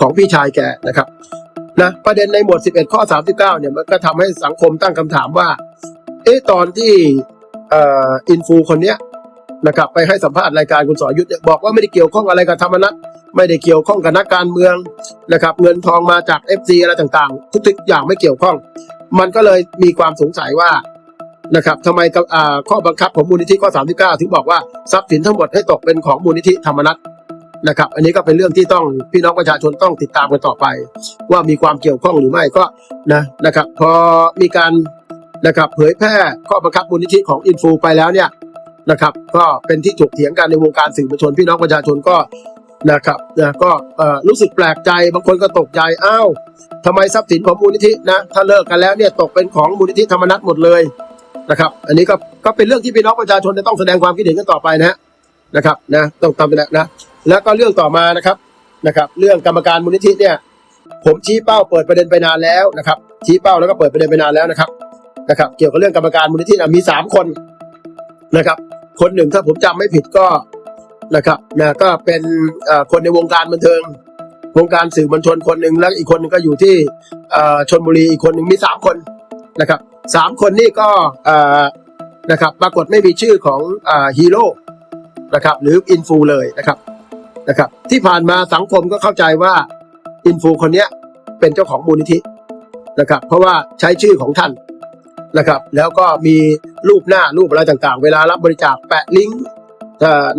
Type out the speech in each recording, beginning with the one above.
ของพี่ชายแกนะครับนะประเด็นในหมวด 11 ข้อ 39 เนี่ยมันก็ทำให้สังคมตั้งคำถามว่า เอ๊ะตอนที่อินฟูคนเนี้ยนะครับไปให้สัมภาษณ์รายการคุณสอยุทธเนี่ยบอกว่าไม่ได้เกี่ยวข้องอะไรกับธรรมนัตไม่ได้เกี่ยวข้องกับนักการเมืองนะครับ เงินทองมาจาก FC อะไรต่างๆ ทุกๆอย่างไม่เกี่ยวข้อง มันก็เลยมีความสงสัยว่านะครับทำไมข้อบังคับของมูลนิธิข้อ 39 ถึงบอกว่าทรัพย์สินทั้งหมดให้ตกเป็นของมูลนิธิธรรมนัต นะครับ อันนี้ก็เป็นเรื่องที่ต้องพี่น้องประชาชนต้องติดตามกันต่อไป ว่ามีความเกี่ยวข้องหรือไม่ก็นะนะครับ พอมีการนะครับเผยแพร่ข้อบังคับมูลนิธิของอินฟูไปแล้วเนี่ยนะครับ ก็เป็นที่ถกเถียงกันในวงการสื่อมวลชน พี่น้องประชาชนก็นะครับนะก็รู้สึกแปลกใจบางคนก็ตกใจอ้าวทำไมทรัพย์สินของมูลนิธินะถ้าเลิกกันแล้วเนี่ยตกเป็นของมูลนิธิธรรมนัตหมดเลยนะครับ อันนี้ก็ก็เป็นเรื่องที่พี่น้องประชาชนจะต้องแสดงความคิดเห็นกันต่อไปนะฮะ นะครับนะต้องตามไปแล้วนะแล้วก็เรื่องต่อมานะครับนะครับ เรื่องกรรมการมูลนิธิเนี่ย ผมชี้เป้าเปิดประเด็นไปนานแล้วนะครับ ชี้เป้าแล้วก็เปิดประเด็นไปนานแล้วนะครับนะครับ เกี่ยวกับเรื่องกรรมการมูลนิธินะมีสามคนนะครับ คนหนึ่งถ้าผมจำไม่ผิดก็นะครับนะก็เป็นคนในวงการบันเทิง วงการสื่อมวลชนคนหนึ่งแล้วอีกคนหนึงก็อยู่ที่ชนบุรีอีกคนหนึ่งมีสามคนนะครับสามคนนี่ก็นะครับปรากฏไม่มีชื่อของฮีโร่ นะครับ หรืออินฟูเลยนะครับนะครับ ที่ผ่านมาสังคมก็เข้าใจว่าอินฟูคนเนี้ยเป็นเจ้าของมูลนิธินะครับ เพราะว่าใช้ชื่อของท่านนะครับ แล้วก็มีรูปหน้ารูปอะไรต่างๆ เวลารับบริจาคแปะลิงก์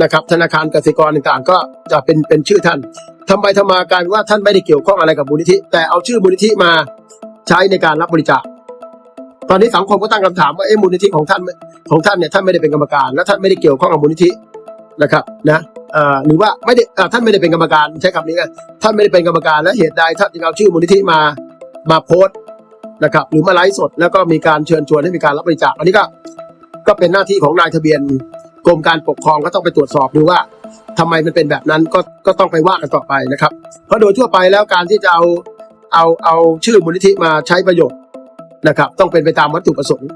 นะครับธนาคารกสิกรต่างๆ ก็จะเป็นเป็นชื่อท่านทำไปทำมากายเป็นว่าท่านไม่ได้เกี่ยวข้องอะไรกับมูลนิธิ แต่เอาชื่อมูลนิธิมาใช้ในการรับบริจาค ตอนนี้สังคมก็ตั้งคำถามว่าเอ๊ะมูลนิธิของท่านของท่านเนี่ยท่านไม่ได้เป็นกรรมการและท่านไม่ได้เกี่ยวข้องกับมูลนิธิ นะครับนะหรือว่าไม่ได้ท่านไม่ได้เป็นกรรมการใช้คำนี้กันท่านไม่ได้เป็นกรรมการและเหตุใดท่านจึงเอาชื่อมูลนิธิมามาโพสต์นะครับ หรือมาไลฟ์สดแล้วก็มีการเชิญชวนให้มีการรับบริจาคอันนี้ก็ก็เป็นหน้าที่ของนายทะเบียนกรมการปกครองก็ต้องไปตรวจสอบดูว่าทำไมมันเป็นแบบนั้นก็ก็ต้องไปว่ากันต่อไปนะครับ เพราะโดยทั่วไปแล้วการที่จะเอาเอาเอาชื่อมูลนิธิมาใช้ประโยชน์นะครับ ต้องเป็นไปตามวัตถุประสงค์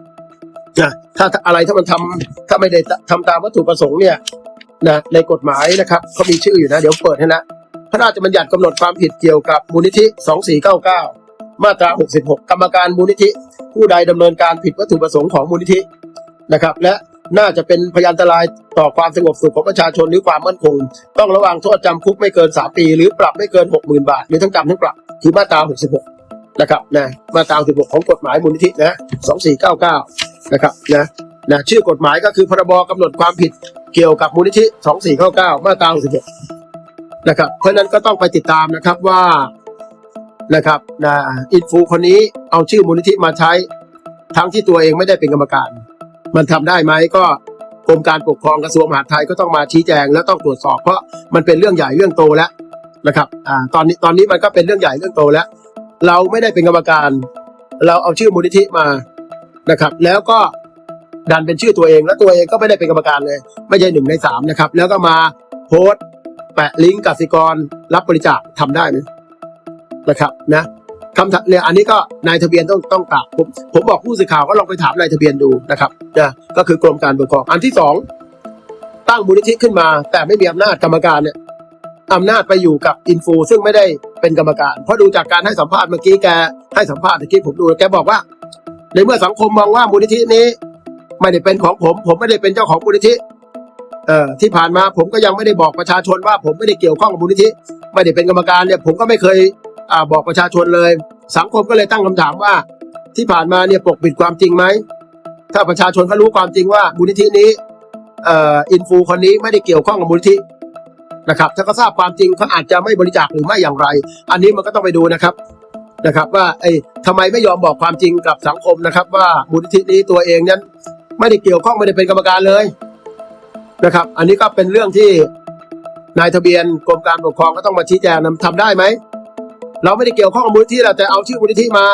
นะถ้าอะไรถ้ามันทำถ้าไม่ได้ทำตามวัตถุประสงค์เนี่ย นะในกฎหมายนะครับเขามีชื่ออยู่นะ เดี๋ยวเปิดให้นะพระราชบัญญัติกำหนดความผิดเกี่ยวกับมูลนิธิ 2499 มาตรา 66 กรรมการมูลนิธิ ผู้ใดดำเนินการผิดวัตถุประสงค์ของมูลนิธินะครับ และน่าจะเป็นพยานอันตรายต่อความสงบสุขของประชาชนหรือความมั่นคง ต้องระวังโทษจำคุกไม่เกิน 3 ปี หรือปรับไม่เกิน 60,000 บาท หรือทั้งจำทั้งปรับคือมาตรา 66 นะครับนะมาตรา 66 ของกฎหมายมูลนิธินะ 2499 นะครับนะนะชื่อกฎหมายก็คือพรบกำหนดความผิด เกี่ยวกับมูลนิธิ 2499 มาตรา66นะครับ เพราะนั้นก็ต้องไปติดตามนะครับว่านะครับนะอินฟูคนนี้เอาชื่อมูลนิธิมาใช้ ทั้งที่ตัวเองไม่ได้เป็นกรรมการ มันทำได้ไหมก็กรมการปกครองกระทรวงมหาดไทยก็ต้องมาชี้แจงและต้องตรวจสอบเพราะมันเป็นเรื่องใหญ่เรื่องโตแล้วนะครับอ่าตอนนี้ตอนนี้มันก็เป็นเรื่องใหญ่เรื่องโตแล้ว เราไม่ได้เป็นกรรมการ เราเอาชื่อมูลนิธิมานะครับ แล้วก็ ดันเป็นชื่อตัวเอง แล้วตัวเองก็ไม่ได้เป็นกรรมการเลย ไม่ใช่หนึ่งในสามนะครับ แล้วก็มาโพสต์แปะลิงก์กสิกรรับบริจาคทำได้ไหมนะครับนะคำถามเนี่ยอันนี้ก็นายทะเบียนต้องต้องตอบผมผมบอกผู้สื่อข่าวก็ลองไปถามนายทะเบียนดูนะครับนะก็คือกรมการปกครองอันที่สองตั้งมูลนิธิขึ้นมา แต่ไม่มีอำนาจกรรมการเนี่ยอำนาจไปอยู่กับอินฟูซึ่งไม่ได้เป็นกรรมการ เพราะดูจากการให้สัมภาษณ์เมื่อกี้แกให้สัมภาษณ์เมื่อกี้ผมดูแกบอกว่า ในเมื่อสังคมมองว่ามูลนิธินี้ ไม่ได้เป็นของผม ผมไม่ได้เป็นเจ้าของมูลนิธิเอ่อที่ผ่านมาผมก็ยังไม่ได้บอกประชาชนว่าผมไม่ได้เกี่ยวข้องกับมูลนิธิไม่ได้เป็นกรรมการเนี่ยผมก็ไม่เคยอ่าบอกประชาชนเลย สังคมก็เลยตั้งคำถามว่า ที่ผ่านมาเนี่ยปกปิดความจริงไหมถ้าประชาชนเขารู้ความจริงว่ามูลนิธินี้เอ่ออินฟูคนนี้ไม่ได้เกี่ยวข้องกับมูลนิธินะครับ ถ้าเขาทราบความจริงเขาอาจจะไม่บริจาคหรือไม่อย่างไร อันนี้มันก็ต้องไปดูนะครับนะครับว่าไอ้ทำไมไม่ยอมบอกความจริงกับสังคมนะครับ ว่ามูลนิธินี้ตัวเองนั้น ไม่ได้เกี่ยวข้องไม่ได้เป็นกรรมการเลยนะครับ อันนี้ก็เป็นเรื่องที่นายทะเบียนกรมการปกครองก็ต้องมาชี้แจงนะทำได้ไหมเราไม่ได้เกี่ยวข้องกับมูลนิธิแหละแต่เอาชื่อมูลนิธิมา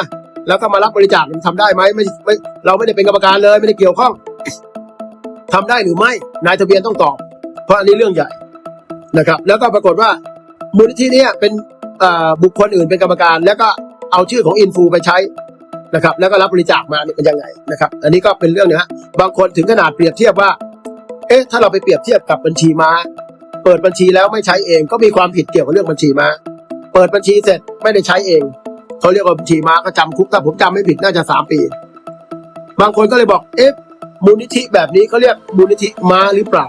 แล้วก็มารับบริจาคมันทำได้ไหมไม่ไม่เราไม่ได้เป็นกรรมการเลย ไม่ได้เกี่ยวข้องทำได้หรือไม่นายทะเบียนต้องตอบ เพราะอันนี้เรื่องใหญ่นะครับ แล้วก็ปรากฏว่ามูลนิธินี้เป็นบุคคลอื่นเป็นกรรมการ แล้วก็เอาชื่อของอินฟูไปใช้ นะครับแล้วก็รับบริจาคมาเนี่ยเป็นยังไงนะครับอันนี้ก็เป็นเรื่องนะฮะบางคนถึงขนาดเปรียบเทียบว่า เอ๊ะถ้าเราไปเปรียบเทียบกับบัญชีม้า เปิดบัญชีแล้วไม่ใช้เองก็มีความผิดเกี่ยวกับเรื่องบัญชีม้า เปิดบัญชีเสร็จไม่ได้ใช้เองเขาเรียกว่าบัญชีม้าก็จำคุกถ้าผมจำไม่ผิดน่าจะสามปี บางคนก็เลยบอกเอ๊ะมูลนิธิแบบนี้เขาเรียกมูลนิธิม้าหรือเปล่า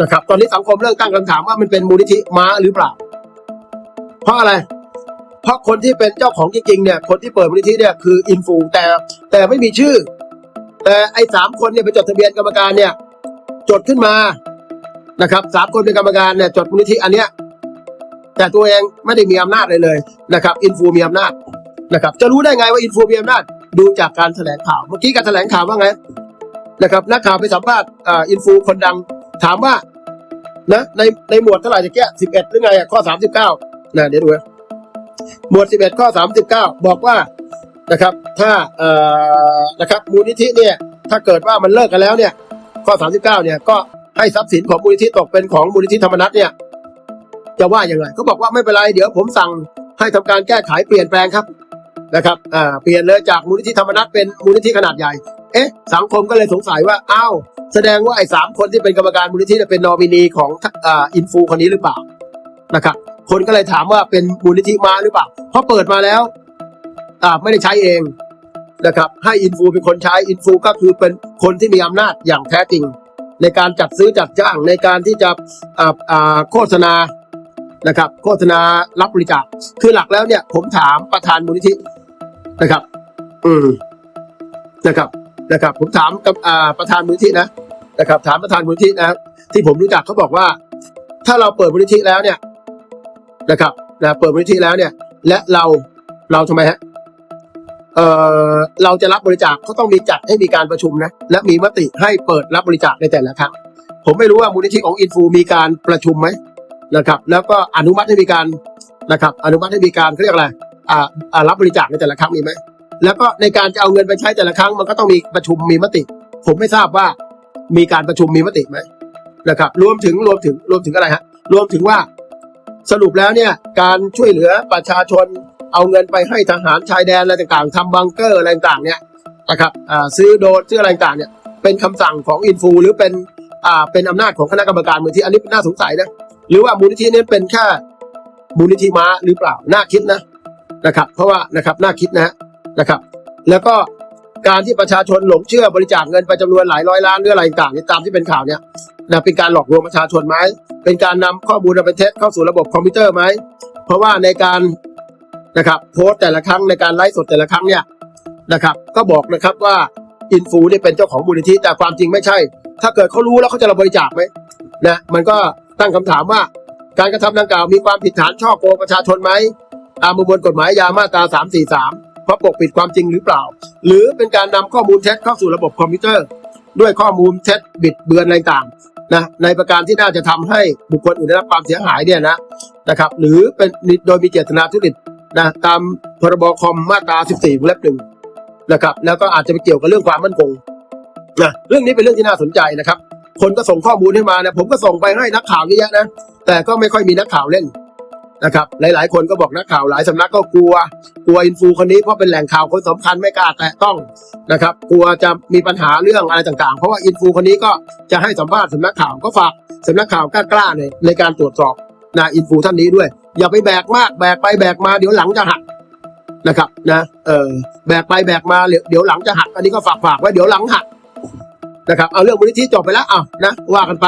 นะครับ ตอนนี้สังคมเริ่มตั้งคำถามว่ามันเป็นมูลนิธิม้าหรือเปล่า เพราะอะไร เพราะคนที่เป็นเจ้าของจริงๆเนี่ยคนที่เปิดมูลนิธิเนี่ยคืออินฟูแต่แต่ไม่มีชื่อ แต่ไอ้สามคนเนี่ยไปจดทะเบียนกรรมการเนี่ยจดขึ้นมานะครับสามคนเป็นกรรมการเนี่ยจดมูลนิธิอันเนี้ยแต่ตัวเองไม่ได้มีอำนาจเลยเลยนะครับอินฟูมีอำนาจนะครับจะรู้ได้ไงว่าอินฟูมีอำนาจดูจากการแถลงข่าวเมื่อกี้การแถลงข่าวว่าไงนะครับนักข่าวไปสัมภาษณ์อินฟูคนดังถามว่านะในในหมวดเท่าไหร่จะแก้สิบเอ็ดหรือไงข้อสามสิบเก้านะเดี๋ยวดูนะ หมวดสิบเอ็ดข้อสามสิบเก้าบอกว่านะครับ ถ้าเอ่อนะครับมูลนิธิเนี่ยถ้าเกิดว่ามันเลิกกันแล้วเนี่ย ข้อสามสิบเก้าเนี่ยก็ให้ทรัพย์สินของมูลนิธิตกเป็นของมูลนิธิธรรมนัตเนี่ยจะว่าอย่างไรเขาบอกว่าไม่เป็นไรเดี๋ยวผมสั่งให้ทำการแก้ไขเปลี่ยนแปลงครับนะครับอ่าเปลี่ยนเลยจากมูลนิธิธรรมนัตเป็นมูลนิธิขนาดใหญ่ เอ๊ะ สังคมก็เลยสงสัยว่าอ้าวแสดงว่าไอ้สามคนที่เป็นกรรมการมูลนิธิเป็นนอมินีของอ่าอินฟูคนนี้หรือเปล่านะครับ คนก็เลยถามว่าเป็นมูลนิธิมาหรือเปล่าเพราะเปิดมาแล้วอ่าไม่ได้ใช้เองนะครับ ให้อินฟูเป็นคนใช้อินฟูก็คือเป็นคนที่มีอำนาจอย่างแท้จริง ในการจัดซื้อจัดจ้างในการที่จะอ่าอ่าโฆษณานะครับ โฆษณารับบริจาคคือหลักแล้วเนี่ย ผมถามประธานมูลนิธินะครับ อืมนะครับนะครับ ผมถามกับอ่าประธานมูลนิธินะนะครับ ถามประธานมูลนิธินะที่ผมรู้จักเขาบอกว่า ถ้าเราเปิดมูลนิธิแล้วเนี่ย นะครับนะเปิดมูลนิธิแล้วเนี่ย และเราเราทำไมฮะเออเราจะรับบริจาคก็ต้องมีจัดให้มีการประชุมนะและมีมติให้เปิดรับบริจาคในแต่ละครั้งผมไม่รู้ว่ามูลนิธิของอินฟูมีการประชุมไหมนะครับ แล้วก็อนุมัติให้มีการนะครับ อนุมัติให้มีการเขาเรียกอะไรอ่าอ่ารับบริจาคในแต่ละครั้งมีไหมแล้วก็ในการจะเอาเงินไปใช้แต่ละครั้งมันก็ต้องมีประชุมมีมติ ผมไม่ทราบว่ามีการประชุมมีมติไหมนะครับ รวมถึงรวมถึงรวมถึงอะไรฮะรวมถึงว่า สรุปแล้วเนี่ยการช่วยเหลือประชาชนเอาเงินไปให้ทหารชายแดนอะไรต่างๆทำบังเกอร์อะไรต่างๆเนี่ยนะครับซื้อโดรนซื้ออะไรต่างๆเนี่ยเป็นคำสั่งของอินฟูหรือเป็นอ่าเป็นอำนาจของคณะกรรมการมูลที่อันนี้น่าสงสัยนะหรือว่ามูลนิธินี้เป็นแค่มูลนิธิม้าหรือเปล่าน่าคิดนะนะครับ เพราะว่านะครับน่าคิดนะฮะนะครับ แล้วก็ การที่ประชาชนหลงเชื่อบริจาคเงินไปจำนวนหลายร้อยล้านหรืออะไรต่างๆนี่ตามที่เป็นข่าวเนี่ยนะเป็นการหลอกลวงประชาชนไหมเป็นการนำข้อมูลอันเป็นเท็จเข้าสู่ระบบคอมพิวเตอร์ไหมเพราะว่าในการนะครับโพสต์แต่ละครั้งในการไลฟ์สดแต่ละครั้งเนี่ยนะครับ ก็บอกนะครับว่าอินฟูเนี่ยเป็นเจ้าของมูลนิธิแต่ความจริงไม่ใช่ ถ้าเกิดเขารู้แล้วเขาจะรับบริจาคไหมนะมันก็ตั้งคำถามว่า การกระทำดังกล่าวมีความผิดฐานช่อโกงประชาชนไหมตามประมวลกฎหมายยามาตรา343 เพราะปกปิดความจริงหรือเปล่า หรือเป็นการนำข้อมูลเท็จเข้าสู่ระบบคอมพิวเตอร์ ด้วยข้อมูลเท็จบิดเบือนอะไรต่างนะในประการที่น่าจะทำให้บุคคลอื่นได้รับความเสียหายเนี่ยนะนะครับ หรือเป็นโดยมีเจตนาทุจริตนะตามพรบคอมมาตรา 14วงเล็บหนึ่งนะครับ แล้วก็อาจจะไปเกี่ยวกับเรื่องความมั่นคงนะเรื่องนี้เป็นเรื่องที่น่าสนใจนะครับ คนก็ส่งข้อมูลให้มาเนี่ยผมก็ส่งไปให้นักข่าวเยอะแยะนะแต่ก็ไม่ค่อยมีนักข่าวเล่น นะครับหลายๆ คนก็บอกนักข่าวหลายสำนักก็กลัว กลัวอินฟูคนนี้เพราะเป็นแหล่งข่าวคนสำคัญไม่กล้าแตะต้องนะครับ กลัวจะมีปัญหาเรื่องอะไรต่างๆ เพราะว่าอินฟูคนนี้ก็จะให้สัมภาษณ์สำนักข่าวก็ฝากสำนักข่าวกล้าๆเนี่ยในการตรวจสอบนะอินฟูท่านนี้ด้วย อย่าไปแบกมากแบกไปแบกมาเดี๋ยวหลังจะหักนะครับนะเออแบกไปแบกมาเดี๋ยวเดี๋ยวหลังจะหัก อันนี้ก็ฝากฝากไว้เดี๋ยวหลังหักนะครับเอาเรื่องมูลนิธิจบไปแล้วอะนะว่ากันไป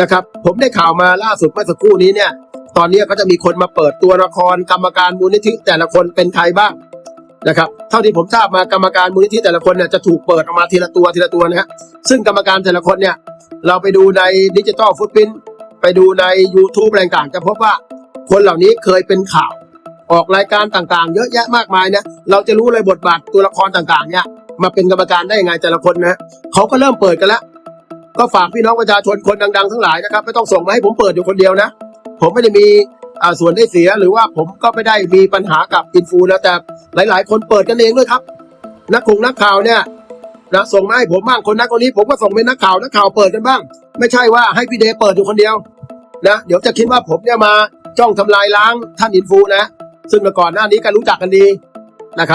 นะครับ ผมได้ข่าวมาล่าสุดเมื่อสักครู่นี้เนี่ย ตอนนี้ก็จะมีคนมาเปิดตัวละครกรรมการมูลนิธิแต่ละคนเป็นใครบ้างนะครับ เท่าที่ผมทราบมากรรมการมูลนิธิแต่ละคนเนี่ยจะถูกเปิดออกมาทีละตัวทีละตัวนะฮะซึ่งกรรมการแต่ละคนเนี่ยเราไปดูในดิจิตอลฟุตพิ้นไปดูใน YouTube อะไรต่างจะพบว่าคนเหล่านี้เคยเป็นข่าว ออกรายการต่างๆ เยอะแยะมากมายนะเราจะรู้เลยบทบาทตัวละครต่างๆ เนี่ยมาเป็นกรรมการได้ยังไงแต่ละคนนะเขาก็เริ่มเปิดกันแล้วก็ฝากพี่น้องประชาชนคนดังๆทั้งหลายนะครับไม่ต้องส่งมาให้ผมเปิดอยู่คนเดียวนะ ผมไม่ได้มีอ่าส่วนได้เสียหรือว่าผมก็ไม่ได้มีปัญหากับอินฟูนะแต่หลาย ๆ คนเปิดกันเองด้วยครับ นักคงนักข่าวเนี่ยนะส่งมาให้ผมบ้างคนนั้นคนนี้ผมก็ส่งเป็นนักข่าวนักข่าวเปิดกันบ้าง ไม่ใช่ว่าให้พี่เดย์เปิดอยู่คนเดียวนะเดี๋ยวจะคิดว่าผมเนี่ยมาจ้องทำลายล้างท่านอินฟูนะ ซึ่งเมื่อก่อนหน้านี้ก็รู้จักกันดีนะครับ